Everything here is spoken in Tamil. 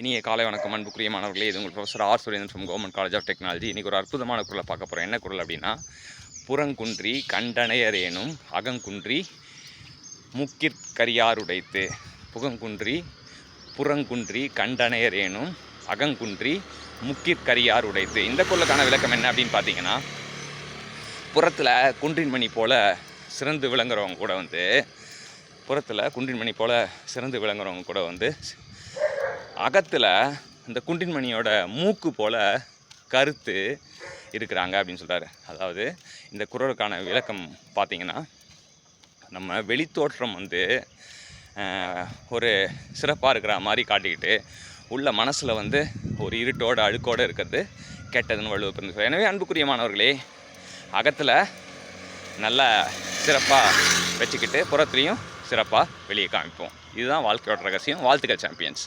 இனிய காலை வணக்கம் அன்புக்குரிய மாணவர்களே. இது உங்கள் professor R. Surendran from government college of technology இன்றைக்கி ஒரு அற்புதமான குரலை பார்க்க போகிறோம் என்ன குரல் அப்படின்னா புறங்குன்றி கண்டனையரேனும் அகங்குன்றி முக்கிற்கரியாருடைத்து. புகங்குன்றி புறங்குன்றி கண்டனையரேனும் அகங்குன்றி முக்கிற்கரியார் உடைத்து இந்த குரலுக்கான விளக்கம் என்ன அப்படின்னு பார்த்தீங்கன்னா புறத்தில் குன்றின் மணி போல் சிறந்து விளங்குறவங்க கூட வந்து புறத்தில் குன்றின் மணி போல் சிறந்து விளங்குறவங்க கூட வந்து அகத்தில் இந்த குண்டின்மணியோட மூக்கு போல் கருத்து இருக்கிறாங்க அப்படின்னு சொல்கிறாரு அதாவது இந்த குரலுக்கான விளக்கம் பார்த்திங்கன்னா நம்ம வெளித்தோற்றம் வந்து ஒரு சிறப்பாக இருக்கிற மாதிரி காட்டிக்கிட்டு உள்ள மனசில் வந்து ஒரு இருட்டோட அழுக்கோடு இருக்கிறது கெட்டதுன்னு வலுவப்பருந்து சொல்கிறார் எனவே அன்புக்குரிய மாணவர்களே அகத்தில் நல்ல சிறப்பாக வச்சுக்கிட்டு புறத்துலேயும் சிறப்பாக வெளியே காமிப்போம். இதுதான் வாழ்க்கையோட ரகசியம். வாழ்த்துக்கள் சாம்பியன்ஸ்